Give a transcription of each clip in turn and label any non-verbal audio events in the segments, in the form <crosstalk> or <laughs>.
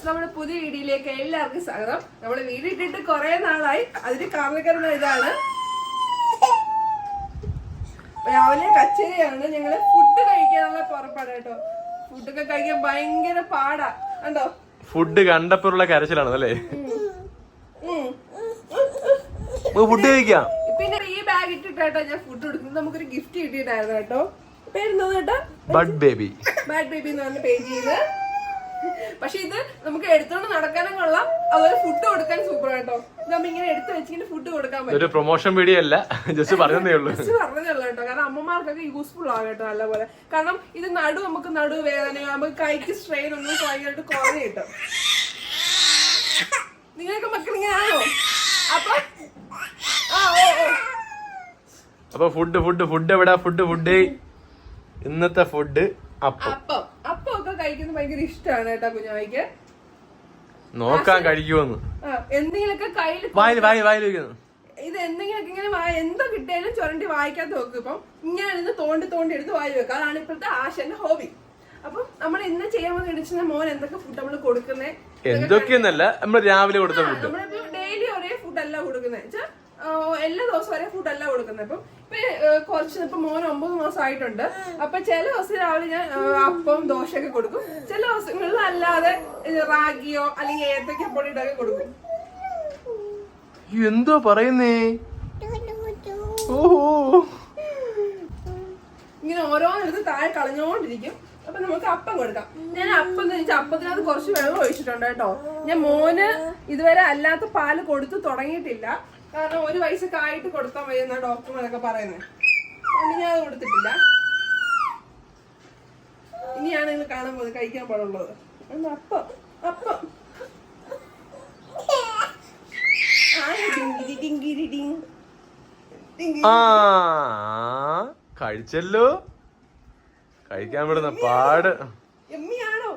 Guys നമ്മുടെ പുതിയ വീഡിയോയിലേക്ക് എല്ലാവർക്കും സ്വാഗതം. നമ്മൾ വീഡിയോ ഇട്ടിട്ട് കുറെ നാളായി. അതിന് കാരണക്കാരൻ ഇതാണ്. രാവിലെ കച്ചേരിയാണ്. ഞങ്ങൾ ഫുഡ് കഴിക്കാനുള്ള പുറപ്പാട് കേട്ടോ. ഫുഡൊക്കെ കഴിക്കാൻ ഭയങ്കര പാടാ. കണ്ടോ? ഫുഡ് കണ്ടപ്പോഴുള്ള കരച്ചിലാണ് അല്ലേ. ഫുഡ് കഴിക്കാം. പിന്നെ ഈ ബാഗ് ഇട്ടിട്ടാട്ടോ ഞാൻ ഫുഡ് കൊടുക്കുന്നത്. നമുക്കൊരു ഗിഫ്റ്റ് കിട്ടിയിട്ടായിരുന്നു കേട്ടോ. പേരുന്നത് കേട്ടോ ബഡ് ബേബി ബഡ് ബേബി എന്ന് പറഞ്ഞ പേജ് ചെയ്ത് പക്ഷെ ഇത് നമുക്ക് എടുത്തോണ്ട് നടക്കാനും കൊള്ളാം. അതുപോലെ ഫുഡ് കൊടുക്കാൻ സൂപ്പർ കേട്ടോ നമ്മ ഇങ്ങനെ എടുത്തു വെച്ചിട്ട് ഫുഡ് കൊടുക്കാൻ പറ്റും. ഒരു പ്രൊമോഷൻ വീഡിയോ അല്ല. ജസ്റ്റ് പറഞ്ഞതേ ഉള്ളൂ. ജസ്റ്റ് പറഞ്ഞതേ ഉള്ളൂ കേട്ടോ. കാരണം അമ്മമാർക്കൊക്കെ യൂസ്ഫുൾ ആവും കേട്ടോ നല്ലപോലെ. കാരണം ഇത് നടു നമുക്ക് നടു വേദന നമുക്ക് കൈക്ക് സ്ട്രെയിൻ ഒന്നും ഭയങ്കരമായിട്ട് കുറഞ്ഞു കിട്ടും. നിങ്ങൾക്ക് മക്കൾ ഇങ്ങനെ ആണോ അപ്പൊ ആ ഓ ഓ. അപ്പൊ ഫുഡ് ഫുഡ് ഫുഡ് എവിടെ? ഫുഡ് ഫുഡ് ഇന്നത്തെ ഫുഡ് അപ്പം. കഴിക്കുന്നത് ഭയങ്കര ഇഷ്ടമാണ് കേട്ടോ കുഞ്ഞായിക്ക് നോക്കാൻ കഴിക്കുമെന്ന് ആ എന്തെങ്കിലുമൊക്കെ കയ്യിൽ വായിൽ വായിൽ വായിൽ വെക്കുന്നു ഇത് എന്തെങ്കിലുമൊക്കെ ഇങ്ങനെ എന്തോ കിട്ടിയാലും ചുരണ്ടി വായിക്കാൻ നോക്കും ഇപ്പം. ഇങ്ങനെ ഇരുന്ന് തോണ്ടി തോണ്ടി എടുത്ത് വായി വെക്കുക അതാണ് ഇപ്പോഴത്തെ ആശന്റെ ഹോബി. അപ്പം നമ്മൾ ഇന്ന് ചെയ്യാമെന്ന് ഇടിച്ച മോൻ എന്തൊക്കെ ഫുഡ് നമ്മൾ കൊടുക്കുന്നേ? എന്തൊക്കെയെന്നല്ല നമ്മൾ രാവിലെ കൊടുത്ത ഫുഡ് നമ്മളിപ്പോ ഡെയിലി ഒരേ ഫുഡ് അല്ല കൊടുക്കുന്നത് വെച്ചാൽ എല്ലാ ദിവസവും ഒരേ ഫുഡ് അല്ല കൊടുക്കുന്നത്. അപ്പം ഇപ്പൊ കുറച്ച് ഇപ്പൊ മോൻ ഒമ്പത് മാസം ആയിട്ടുണ്ട് അപ്പൊ ചില ദിവസം രാവിലെ ഞാൻ അപ്പം ദോശയൊക്കെ കൊടുക്കും. ചില ദിവസങ്ങളിൽ അല്ലാതെ റാഗിയോ അല്ലെങ്കിൽ ഏത്തക്ക പൊടിയിട്ടൊക്കെ കൊടുക്കും. എന്തോ പറയുന്നേ? ഓഹോ. ഇങ്ങനെ ഓരോന്നെടുത്ത് താഴെ കളഞ്ഞോണ്ടിരിക്കും. അപ്പൊ നമുക്ക് അപ്പം കൊടുക്കാം. ഞാൻ അപ്പം എന്ന് വെച്ചാൽ അപ്പത്തിനകത്ത് കുറച്ച് വെള്ളം ഒഴിച്ചിട്ടുണ്ട് കേട്ടോ. ഞാൻ മോന് ഇതുവരെ അല്ലാത്ത പാൽ കൊടുത്തു തുടങ്ങിയിട്ടില്ല. കാരണം ഒരു വയസ്സൊക്കെ ആയിട്ട് കൊടുക്കാൻ വയ്യ എന്നാ ഡോക്ടർമാരൊക്കെ പറയുന്നത് അതുകൊണ്ട് ഞാൻ അത് കൊടുത്തിട്ടില്ല. ഇനിയാണ് നിങ്ങൾ കാണാൻ പോകുന്നത് കഴിക്കാൻ പാടുള്ളത് അന്ന് അപ്പം അപ്പം. കഴിച്ചല്ലോ. കഴിക്കാൻ വിടുന്ന പാട് എമ്മിയാണോ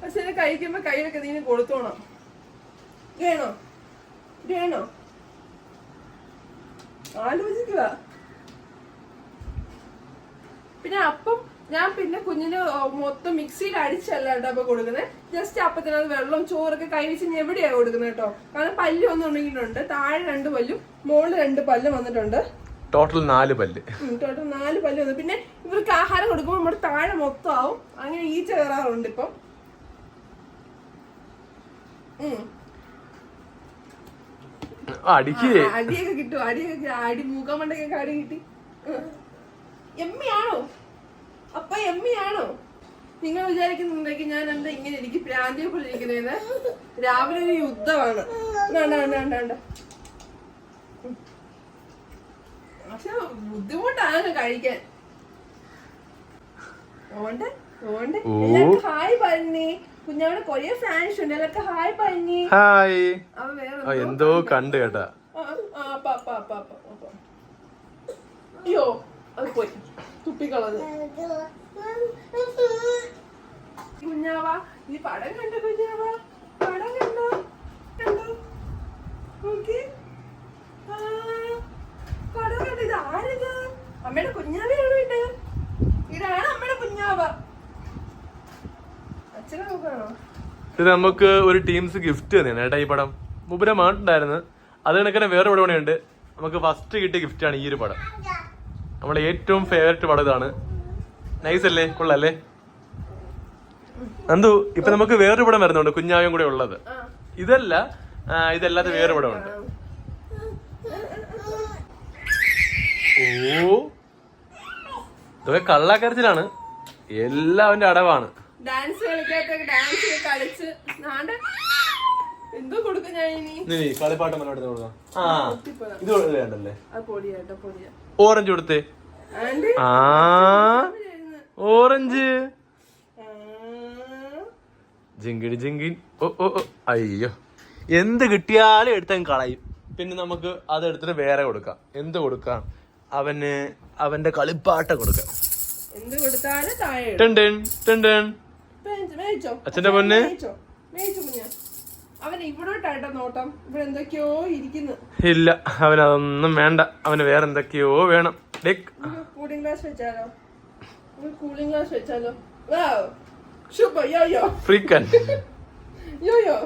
പക്ഷെ ഇത് കഴിക്കുമ്പോ കൈയൊക്കെ നീ കൊടുത്തോണം വേണോ വേണോ ആലോചിക്കുക. പിന്നെ അപ്പം ഞാൻ പിന്നെ കുഞ്ഞിന് മൊത്തം മിക്സിയിൽ അടിച്ചല്ല കേട്ടോ അപ്പൊ കൊടുക്കുന്നത്. ജസ്റ്റ് അപ്പത്തിനകത്ത് വെള്ളം ചോറൊക്കെ കൈവച്ച് എവിടെയാണ് കൊടുക്കുന്നത് കേട്ടോ? കാരണം പല്ല് ഒന്നും ഉണ്ടെങ്കിലുണ്ട് താഴെ രണ്ട് പല്ലും മുകളിൽ രണ്ട് പല്ലും വന്നിട്ടുണ്ട്. ടോട്ടൽ നാല് പല്ല്. ടോട്ടൽ നാല് പല്ല് വന്നു. പിന്നെ ഇവർക്ക് ആഹാരം കൊടുക്കുമ്പോൾ നമ്മുടെ താഴെ മൊത്തം ആവും. അങ്ങനെ ഈച്ച കയറാറുണ്ട് ഇപ്പം. അടിക്ക്. ആ, അടിയൊക്കെ കിട്ടും. അടിയൊക്കെ കി- അടി മൂക്കാൻ മണ്ടൊക്കെ അടി കിട്ടി. ഉം. എമ്മിയാണോ? അപ്പൊ എമ്മിയാണോ? നിങ്ങൾ വിചാരിക്കുന്നുണ്ടെങ്കിൽ ഞാൻ എന്താ ഇങ്ങനെ എനിക്ക് പ്രാന്തിയെ പോലെ രാവിലെ ഒരു യുദ്ധമാണ്. പക്ഷെ ബുദ്ധിമുട്ടാണ് കഴിക്കാൻ. ഓണ്ട് ഓണ്ട് എല്ലാവർക്കും ഹായ് പറഞ്ഞേ. കുഞ്ഞാവിടെ കൊറേ ഫാൻസ് ഉണ്ട്. ഹായ് പറഞ്ഞേ ഹായ് എന്തോ കണ്ട്. കേട്ടാ. അയ്യോ അത് പോയി. തുപ്പിക്കളത് കുഞ്ഞാവാ നീ പടം കണ്ടോ കുഞ്ഞാവ പടം കണ്ടോ കണ്ടോ നോക്കി ആ, പടം കണ്ടോ ഇത് ആരിത് അമ്മയുടെ കുഞ്ഞാവയാണോ ഇത് ഇതാണ് അമ്മയുടെ കുഞ്ഞാവ അച്ഛനെ നോക്കണോ ഇത് നമുക്ക് ഒരു ടീംസ് ഗിഫ്റ്റ് തന്നെയാണ്. ഏട്ടാ ഈ പടം മുമ്പ് മാട്ടുണ്ടായിരുന്നു അത് കണക്കിന് വേറെ പടം നമുക്ക് ഫസ്റ്റ് കിട്ടിയ ഗിഫ്റ്റാണ് ഈ ഒരു പടം. നമ്മുടെ ഏറ്റവും ഫേവററ്റ് പടം ഇതാണ്. നൈസ് അല്ലേ? കൊള്ളല്ലേ? എന്തു ഇപ്പൊ നമുക്ക് വേറൊരു പടം വരുന്നുണ്ട് കുഞ്ഞായും കൂടെ ഉള്ളത്. ഇതല്ല ഇതല്ലാതെ വേറെ പടമുണ്ട്. ഓ ഇതൊക്കെ കള്ളാക്കരച്ചിലാണ്. എല്ലാവന്റെ അടവാണ്. ഡാൻസ് കളിക്കാത്തൊക്കെ ഡാൻസ് കളിച്ച്. നാണ്ട് എന്തോ കൊടുക്കും ഞാൻ ഇനി. നീ കളിപ്പാട്ടം മലയാളത്തിൽ കൊടുക്കാം ആ. ഇത് വേണ്ടല്ലേ? അത് പൊടിയാട്ടോ പൊടിയാ. ഓറഞ്ച് കൊടുത്തേ. ആണ്ട്. ആ. ഓറഞ്ച്. ജിങ്കിടി ജിങ്കി ഓ ഓ ഓ. അയ്യോ. എന്ത് കിട്ടിയാലും എടുത്തങ്ങ് കളയും. പിന്നെ നമുക്ക് അത് എടുത്തിട്ട് വേറെ കൊടുക്കാം. എന്ത് കൊടുക്കാം? അവന് അവന്റെ കളിപ്പാട്ട കൊടുക്കാം. എന്ത് കൊടുത്താലും അച്ഛന്റെ പൊന്ന്? അവൻ നോട്ടം. ഇവിടെ എന്തൊക്കെയോ ഇരിക്കുന്നു. ഇല്ല അവന് അതൊന്നും വേണ്ട. അവന് വേറെ എന്തൊക്കെയോ വേണം കൂളിംഗ് ഗ്ലാസ് വെച്ചാലോ? കൂളിംഗ് ഗ്ലാസ് വെച്ചാലോ? വാവ് സൂപ്പർ യോ യോ ഫ്രീക്കൻ യോ യോ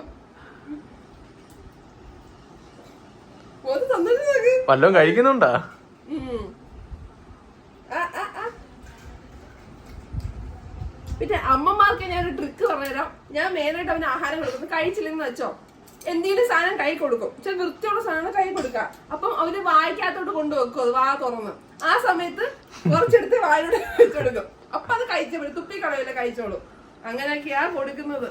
വല്ലതും കഴിക്കുന്നുണ്ടാ? പിന്നെ അമ്മമാർക്ക് ഞാൻ ഒരു ട്രിക്ക് പറഞ്ഞുതരാം. ഞാൻ മെയിനായിട്ട് അവന് ആഹാരം കൊടുക്കുന്നത് കഴിച്ചില്ലെന്ന് വെച്ചോ. എന്തെങ്കിലും സാധനം കൈ കൊടുക്കും. ചില വൃത്തിയുള്ള സാധനം കൈ കൊടുക്കാം അപ്പം അവർ വായിക്കാത്തോട്ട് കൊണ്ടുവെക്കും. അത് വാ തുറന്ന്. ആ സമയത്ത് കുറച്ചെടുത്ത് വായിലൂടെ <laughs> വെച്ചു കൊടുക്കും. അപ്പൊ അത് കഴിച്ചു തുപ്പി കളയില്ല കഴിച്ചോളൂ. അങ്ങനെയൊക്കെയാ കൊടുക്കുന്നത്.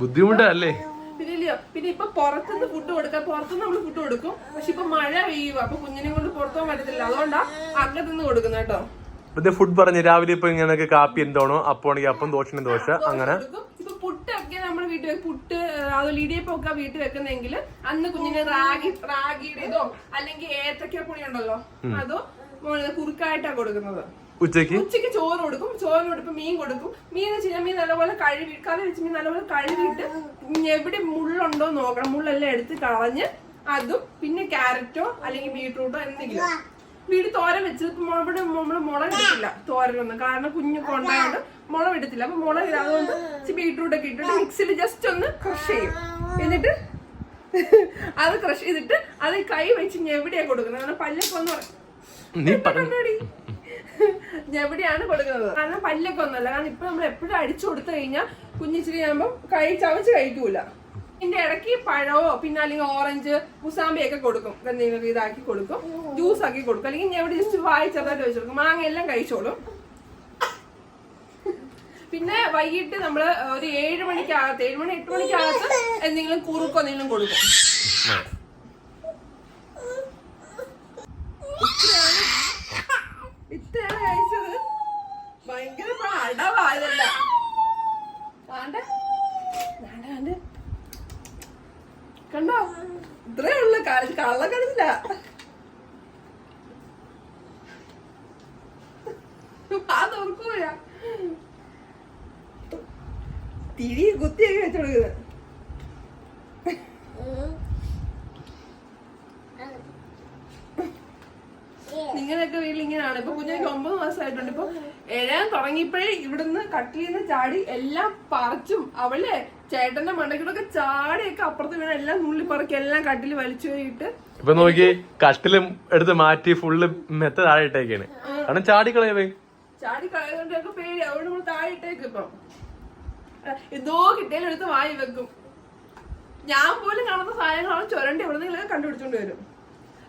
ബുദ്ധിമുട്ടല്ലേ? പിന്നെ ഇല്ലയോ? പിന്നെ ഇപ്പൊ പുറത്തുനിന്ന് ഫുഡ് കൊടുക്കാം പുറത്തുനിന്ന് നമ്മൾ ഫുഡ് കൊടുക്കും. പക്ഷെ ഇപ്പൊ മഴ പെയ്യുക അപ്പൊ കുഞ്ഞിനെ കൊണ്ട് പുറത്തു പോകാൻ പറ്റത്തില്ല. അതുകൊണ്ടാ അകത്തുനിന്ന് കൊടുക്കുന്ന കേട്ടോ. ഇത് ഫുഡ് പറഞ്ഞു രാവിലെ ഇപ്പൊ ഇങ്ങനെ കാപ്പി എന്താണോ അപ്പൊ ആണെങ്കിൽ അപ്പം ദോശനും ദോശ അങ്ങനെ. പുട്ടൊക്കെ നമ്മുടെ വീട്ടിൽ. പുട്ട് അതുപോലെ ഇടിയപ്പൊക്കെ വീട്ടിൽ വെക്കുന്നെങ്കിൽ അന്ന് കുഞ്ഞിന് റാഗി റാഗിയുടെ ഇതോ അല്ലെങ്കിൽ ഏത്തക്ക പുളി ഉണ്ടല്ലോ അതോ മോനെ കുറുക്കായിട്ടാ കൊടുക്കുന്നത്. ഉച്ചയ്ക്ക് ഉച്ചയ്ക്ക് ചോറ് കൊടുക്കും. ചോറ് കൊടുക്കും മീൻ കൊടുക്കും. മീൻ വെച്ച് കഴിഞ്ഞാൽ മീൻ നല്ലപോലെ കഴുകി കറി വെച്ച് മീൻ നല്ലപോലെ കഴുകിയിട്ട് എവിടെ മുള്ളുണ്ടോ നോക്കണം. മുള്ളെല്ലാം എടുത്ത് കളഞ്ഞ് അതും പിന്നെ ക്യാരറ്റോ അല്ലെങ്കിൽ ബീട്രൂട്ടോ എന്തെങ്കിലും. വീട് തോരൻ വെച്ച് മുളക് നമ്മൾ മുളക് എടുത്തില്ല തോരനൊന്നും. കാരണം കുഞ്ഞു കൊണ്ടായോണ്ട് മുളക് ഇടത്തില്ല. അപ്പൊ മുളക്. അതുകൊണ്ട് ബീട്രൂട്ട് ഒക്കെ ഇട്ടിട്ട് മിക്സിയിൽ ജസ്റ്റ് ഒന്ന് ക്രഷ് ചെയ്യും. എന്നിട്ട് അത് ക്രഷ് ചെയ്തിട്ട് അത് കൈ വെച്ച് ഞെവിടെയാ കൊടുക്കുന്നത്? കാരണം പല്ലൊക്കെ ഒന്ന് നീ പറ. കണ്ടോടി? ഞെവിടെയാണ് കൊടുക്കുന്നത്? കാരണം പല്ലൊക്കെ ഒന്നല്ല കാരണം ഇപ്പൊ നമ്മൾ എപ്പോഴും അടിച്ചു കൊടുത്തു കഴിഞ്ഞാൽ കുഞ്ഞിച്ചിരി ആകുമ്പോൾ കൈ ചവച്ച് കഴിക്കൂല. ഇതിന്റെ ഇടയ്ക്ക് പഴമോ പിന്നെ അല്ലെങ്കിൽ ഓറഞ്ച് മുസാമ്പിയൊക്കെ കൊടുക്കും. എന്തെങ്കിലും ഇതാക്കി കൊടുക്കും. ജ്യൂസ് ആക്കി കൊടുക്കും. അല്ലെങ്കിൽ ഞാൻ ഇവിടെ ജസ്റ്റ് വായി ചെറുതായിട്ട് വെച്ച് കൊടുക്കും. മാങ്ങ എല്ലാം കഴിച്ചോളും. പിന്നെ വൈകിട്ട് നമ്മൾ ഒരു ഏഴ് മണിക്കകത്ത് ഏഴ് മണി എട്ട് മണിക്കകത്ത് എന്തെങ്കിലും കുറുക്കോ എന്തെങ്കിലും കൊടുക്കും ഇത്രയാണ് കഴിച്ചത് ഭയങ്കര അടവായതല്ല കാണ്ട കാണ്ട കാണ്ട കണ്ടോ ഇത്രേ ഉള്ളു കള്ള കണ്ടില്ല അത് ഓർക്കൂല തിരി കുത്തിയൊക്കെ വെച്ചു കൊടുക്കുന്നത് നിങ്ങളൊക്കെ വീട്ടിൽ ഇങ്ങനെയാണ്. ഇപ്പൊ കുഞ്ഞിക്ക് ഒമ്പത് മാസമായിട്ടുണ്ട്. ഇപ്പൊ എഴാൻ തുടങ്ങിയപ്പോഴേ ഇവിടുന്ന് കട്ട് നിന്ന് ചാടി എല്ലാം പറിച്ചും അവളെ ചേട്ടന്റെ മണ്ടക്കിലൊക്കെ ചാടിയൊക്കെ അപ്പുറത്ത് വീണ എല്ലാം നുള്ളി പറക്കി എല്ലാം കട്ടിൽ വലിച്ചു പോയിട്ട് ഇപ്പൊ നോക്കി കട്ടിലും എടുത്ത് മാറ്റി ഫുള്ള് മെത്ത താഴെ ഇട്ടേക്കാണ്. കാരണം ചാടിക്കളയവേ. ചാടി കളയുന്നതൊക്കെ പേടി. അവിടെ നമ്മൾ താഴെ ഇട്ടേക്ക് ഇപ്പം. എന്തോ കിട്ടിയാലും എടുത്ത് വായി വെക്കും. ഞാൻ പോലും കാണുന്ന സാധനങ്ങളാണ് ചുരണ്ടി എവിടെന്നെങ്കിലും കണ്ടുപിടിച്ചോണ്ട് വരും.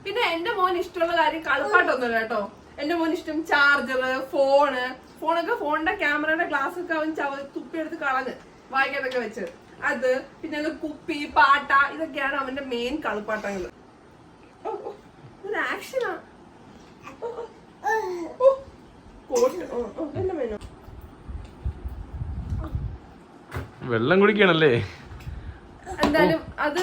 പിന്നെ എന്റെ മോൻ ഇഷ്ടമുള്ള കാര്യം കളിപ്പാട്ടൊന്നുമില്ല കേട്ടോ. എന്റെ മോൻ ഇഷ്ടം ചാർജർ ഫോണ് ഫോണൊക്കെ ഫോണിന്റെ ക്യാമറയുടെ ഗ്ലാസ് ഒക്കെ അവൻ ചവ തുപ്പിയെടുത്ത് കളഞ്ഞ് വായിക്കാതൊക്കെ വെച്ച്. അത് പിന്നെ അത് കുപ്പി പാട്ട ഇതൊക്കെയാണ് അവന്റെ മെയിൻ കളിപ്പാട്ടങ്ങൾ ആക്ഷനാ കോട്ട് ഓ, ഓ, എല്ലാം വേണോ വെള്ളം കുടിക്കണല്ലേ? എന്തായാലും അത്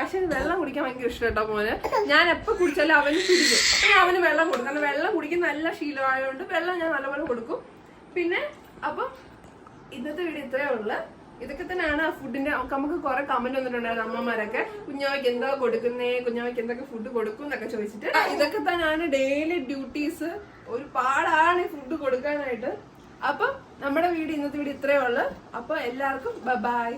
ആശാന് വെള്ളം കുടിക്കാൻ ഭയങ്കര ഇഷ്ടം മോന്. ഞാൻ എപ്പോ കുടിച്ചാലും അവന് കുടിക്കും ഞാൻ അവന് വെള്ളം കൊടുക്കും. കാരണം വെള്ളം കുടിക്കുന്ന നല്ല ശീലമായതുകൊണ്ട് വെള്ളം ഞാൻ നല്ലപോലെ കൊടുക്കും. പിന്നെ അപ്പം ഇന്നത്തെ വീഡിയോ ഇത്രയേ ഉള്ളു. ഇതൊക്കെ തന്നെയാണ് ഫുഡിന്റെ നമുക്ക് കുറെ കമന്റ് വന്നിട്ടുണ്ടായിരുന്നു അമ്മമാരൊക്കെ. കുഞ്ഞാവയ്ക്ക് എന്താ കൊടുക്കുന്നേ? കുഞ്ഞാവയ്ക്ക് എന്തൊക്കെ ഫുഡ് കൊടുക്കും? എന്നൊക്കെ ചോദിച്ചിട്ട്. ഇതൊക്കെ തന്നെയാണ് ഡെയിലി ഡ്യൂട്ടീസ് ഒരു പാടാണ് ഫുഡ് കൊടുക്കാനായിട്ട്. അപ്പം നമ്മുടെ വീഡിയോ ഇന്നത്തെ വീഡിയോ ഇത്രയേ ഉള്ളു. അപ്പോൾ എല്ലാവർക്കും ബൈ